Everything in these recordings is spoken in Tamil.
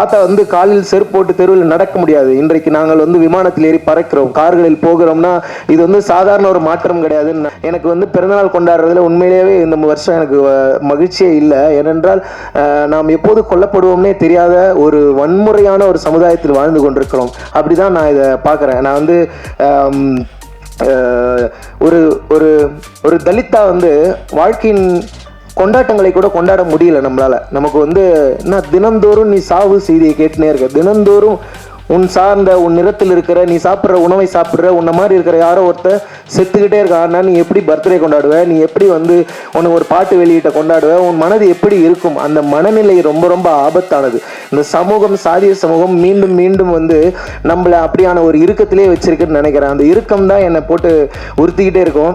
தாத்தா வந்து காலில் செருப்பு போட்டு தெருவில் நடக்க முடியாது. இன்றைக்கு நாங்கள் வந்து விமானத்தில் ஏறி பறக்கிறோம். கார்களில் போகிறோம்னா இது வந்து சாதாரண ஒரு மாற்றம் கிடையாது எனக்கு வந்து பிறந்தநாள் கொண்டாடுறதுல உண்மையிலேயே இந்த வருஷம் எனக்கு மகிழ்ச்சியே இல்லை. ஏனென்றால் நாம் எப்போது கொல்லப்படுவோம்னே தெரியாத ஒரு வன்முறையான ஒரு சமுதாயத்தில் வாழ்ந்து கொண்டிருக்கிறோம். அப்படிதான் நான் இதை பார்க்குறேன். நான் வந்து ஒரு ஒரு ஒரு தலித்தா வந்து வாழ்க்கையின் கொண்டாட்டங்களை கூட கொண்டாட முடியல நம்மளால். நமக்கு வந்து என்ன தினந்தோறும் நீ சாவு செய்தியை கேட்டுனே இருக்க. தினந்தோறும் உன் சார்ந்த உன் நிறத்தில் இருக்கிற நீ சாப்பிட்ற உணவை சாப்பிட்ற உன்ன மாதிரி இருக்கிற யாரோ ஒருத்தர் செத்துக்கிட்டே இருக்கான்னா நீ எப்படி பர்த்டே கொண்டாடுவ? நீ எப்படி வந்து உனக்கு ஒரு பாட்டு வெளியிட்ட கொண்டாடுவ? உன் மனது எப்படி இருக்கும்? அந்த மனநிலை ரொம்ப ரொம்ப ஆபத்தானது. இந்த சமூகம் சாதிய சமூகம் மீண்டும் மீண்டும் வந்து நம்மளை அப்படியான ஒரு இறுக்கத்திலே வச்சிருக்குன்னு நினைக்கிறேன். அந்த இறுக்கம் தான் என்னை போட்டு உறுத்திக்கிட்டே இருக்கும்.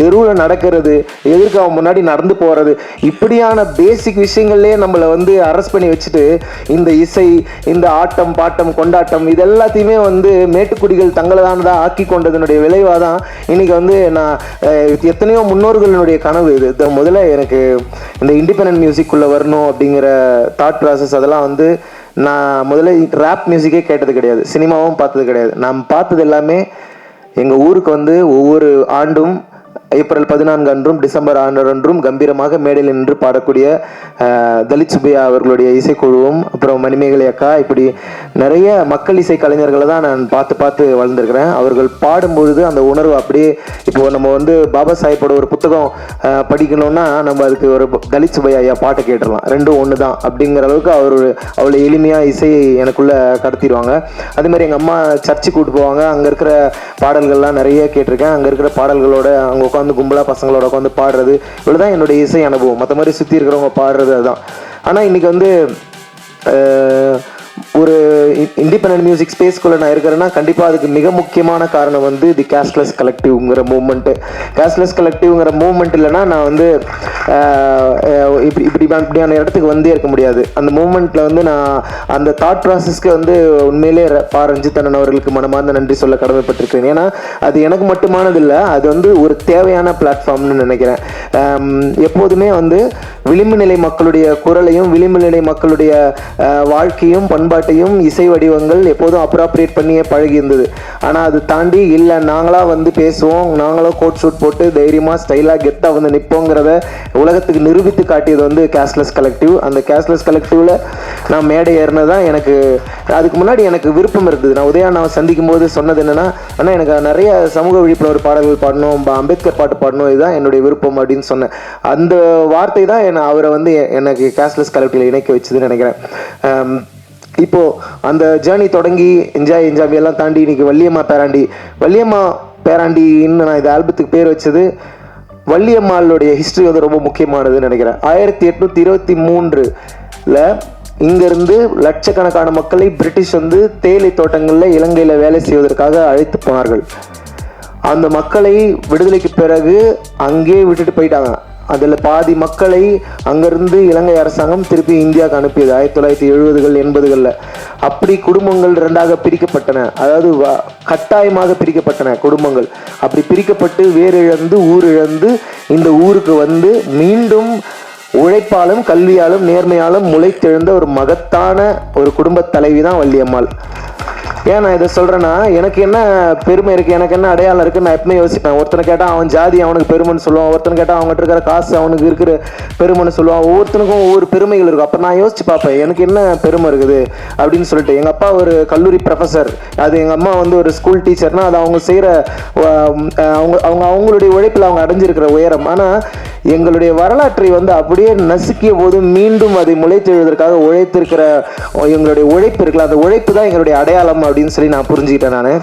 தெருவில் நடக்கிறது எதிர்க்க அவன் முன்னாடி நடந்து போகிறது இப்படியான பேசிக் விஷயங்கள்லேயே நம்மளை வந்து அரெஸ்ட் பண்ணி வச்சுட்டு இந்த இசை இந்த ஆட்டம் பாட்டம் கொண்டாட்டம் இது எல்லாத்தையுமே வந்து மேட்டுக்குடிகள் தங்களதானதாக ஆக்கி கொண்டதனுடைய விளைவாக தான் இன்னைக்கு வந்து நான் எத்தனையோ முன்னோர்களுடைய கனவு இது. முதல்ல எனக்கு இந்த இண்டிபெண்ட் மியூசிக்குள்ளே வரணும் அப்படிங்கிற தாட் ப்ராசஸ் அதெல்லாம் வந்து நான் முதல்ல ரேப் மியூசிக்கே கேட்டது கிடையாது. சினிமாவும் பார்த்தது கிடையாது. நான் பார்த்தது எல்லாமே எங்கள் ஊருக்கு வந்து ஒவ்வொரு ஆண்டும் ஏப்ரல் பதினான்கு அன்றும் டிசம்பர் ஆறு அன்றும் கம்பீரமாக மேடையில் நின்று பாடக்கூடிய தலித் சுபையா அவர்களுடைய இசைக்குழுவும் அப்புறம் மணிமேகலை அக்கா இப்படி நிறைய மக்கள் இசை கலைஞர்களை தான் நான் பார்த்து பார்த்து வளர்ந்துருக்கிறேன். அவர்கள் பாடும்பொழுது அந்த உணர்வு அப்படியே இப்போ நம்ம வந்து பாபா சாஹிப்போட ஒரு புத்தகம் படிக்கணும்னா நம்ம அதுக்கு ஒரு தலித் சுபையா ஐயா பாட்டை கேட்டுடலாம். ரெண்டும் ஒன்று தான் அப்படிங்கிற அளவுக்கு அவர் அவ்வளோ எளிமையாக இசையை எனக்குள்ளே கடத்திடுவாங்க. அதேமாதிரி எங்கள் அம்மா சர்ச்சுக்கு கூட்டு போவாங்க. அங்கே இருக்கிற பாடல்கள்லாம் நிறைய கேட்டிருக்கேன். அங்கே இருக்கிற பாடல்களோட அங்கே உட்காந்து கும்பலாக பசங்களோட உட்காந்து பாடுறது இவ்வளோதான் என்னுடைய இசை அனுபவம். மற்ற மாதிரி சுற்றி இருக்கிறவங்க பாடுறது அதுதான். ஆனால் இன்னைக்கு வந்து ஒரு இண்டிபெண்டன்ட் மியூசிக் ஸ்பேஸ்க்குள்ளே நான் இருக்கிறேன்னா கண்டிப்பாக அதுக்கு மிக முக்கியமான காரணம் வந்து தி கேஷ்லெஸ் கலெக்டிவ்ங்கிற மூமெண்ட்டு கேஷ்லெஸ் கலெக்டிவ்ங்கிற மூமெண்ட் இல்லைன்னா நான் வந்து இப்படி இப்படி இப்படியான இடத்துக்கு வந்தே இருக்க முடியாது. அந்த மூமெண்ட்டில் வந்து நான் அந்த தாட் ப்ராசஸ்க்கு வந்து உண்மையிலே பா ரஞ்சித் அண்ணன் அவர்களுக்கு மனமார்ந்த நன்றி சொல்ல கடமைப்பட்டிருக்கேன் ஏன்னா அது எனக்கு மட்டுமானது இல்லை அது வந்து ஒரு தேவையான பிளாட்ஃபார்ம்னு நினைக்கிறேன். எப்போதுமே வந்து விளிம்பு நிலை மக்களுடைய குரலையும் விளிம்பு நிலை மக்களுடைய வாழ்க்கையும் பண்பாட்டையும் இசை வடிவங்கள் எப்போதும் அப்ராப்ரியேட் பண்ணியே பழகி இருந்தது ஆனால் அது தாண்டி இல்லை நாங்களாக வந்து பேசுவோம் நாங்களும் கோட் ஷூட் போட்டு தைரியமாக ஸ்டைலாக கெத்தாக வந்து நிற்போங்கிறத உலகத்துக்கு நிரூபித்து காட்டியது வந்து கேஷ்லெஸ் கலெக்டிவ் அந்த கேஷ்லெஸ் கலெக்டிவில் நான் மேடை ஏறினது தான் எனக்கு அதுக்கு முன்னாடி எனக்கு விருப்பம் இருந்தது. நான் உதயா நான் சந்திக்கும் போது சொன்னது என்னென்னா ஆனால் எனக்கு நிறைய சமூக விழிப்புணர்வு பாடல்கள் பாடணும் அம்பேத்கர் பாட்டு பாடணும் இதுதான் என்னுடைய விருப்பம் அப்படின்னு சொன்னேன். அந்த வார்த்தை தான் என்னை அவரை வந்து எனக்கு கேஷ்லெஸ் கலெக்டிவில் இணைக்க வச்சதுன்னு நினைக்கிறேன். இப்போ அந்த ஜேர்னி தொடங்கி என்ஜாய் என்ஜாய் எல்லாம் தாண்டி இன்னைக்கு வள்ளியம்மா பேராண்டி. வள்ளியம்மா பேராண்டின்னு நான் இந்த ஆல்பத்துக்கு பேர் வச்சது வள்ளியம்மாளுடைய ஹிஸ்ட்ரி வந்து ரொம்ப முக்கியமானதுன்னு நினைக்கிறேன். ஆயிரத்தி எட்நூத்தி இருபத்தி மூன்றுல இங்கிருந்து லட்சக்கணக்கான மக்களை பிரிட்டிஷ் வந்து தேயிலை தோட்டங்களில் இலங்கையில் வேலை செய்வதற்காக அழைத்து போனார்கள். அந்த மக்களை விடுதலைக்கு பிறகு அங்கேயே விட்டுட்டு போயிட்டாங்க. அதில் பாதி மக்களை அங்கிருந்து இலங்கை அரசாங்கம் திருப்பி இந்தியாவுக்கு அனுப்பியது. ஆயிரத்தி தொள்ளாயிரத்தி எழுபதுகள் எண்பதுகளில். அப்படி குடும்பங்கள் ரெண்டாக பிரிக்கப்பட்டன. அதாவது கட்டாயமாக பிரிக்கப்பட்டன குடும்பங்கள். அப்படி பிரிக்கப்பட்டு வேரிழந்து ஊர் இழந்து இந்த ஊருக்கு வந்து மீண்டும் உழைப்பாலும் கல்வியாலும் நேர்மையாலும் முளைத்தெழுந்த ஒரு மகத்தான ஒரு குடும்பத் தலைவி தான் வள்ளியம்மாள். ஏன் நான் இதை சொல்கிறேன்னா எனக்கு என்ன பெருமை இருக்குது எனக்கு என்ன அடையாளம் இருக்குன்னு நான் எப்பவுமே யோசிப்பேன். ஒருத்தனை கேட்டால் அவன் ஜாதி அவனுக்கு பெருமைன்னு சொல்லுவான். ஒருத்தனை கேட்டால் அவங்ககிட்ட இருக்கிற காசு அவனுக்கு இருக்கிற பெருமைன்னு சொல்லுவான். ஒவ்வொருத்தனுக்கும் ஒவ்வொரு பெருமைகள் இருக்கும். அப்போ நான் யோசிச்சு பார்ப்பேன் எனக்கு என்ன பெருமை இருக்குது அப்படின்னு சொல்லிட்டு. எங்கள் அப்பா ஒரு கல்லூரி ப்ரொஃபசர் அது எங்கள் அம்மா வந்து ஒரு ஸ்கூல் டீச்சர்னா அது அவங்க செய்கிற அவங்க அவங்க அவங்களுடைய உழைப்பில் அவங்க அடைஞ்சிருக்கிற உயரம். ஆனால் எங்களுடைய வரலாற்றை வந்து அப்படியே நசுக்கிய போது மீண்டும் அதை முளைத்தெழுவதற்காக உழைத்திருக்கிற எங்களுடைய உழைப்பு இருக்குல்ல அந்த உழைப்பு தான் எங்களுடைய அடையாளம் அப்படின்னு சொல்லி நான் புரிஞ்சுக்கிட்டேன் நான்.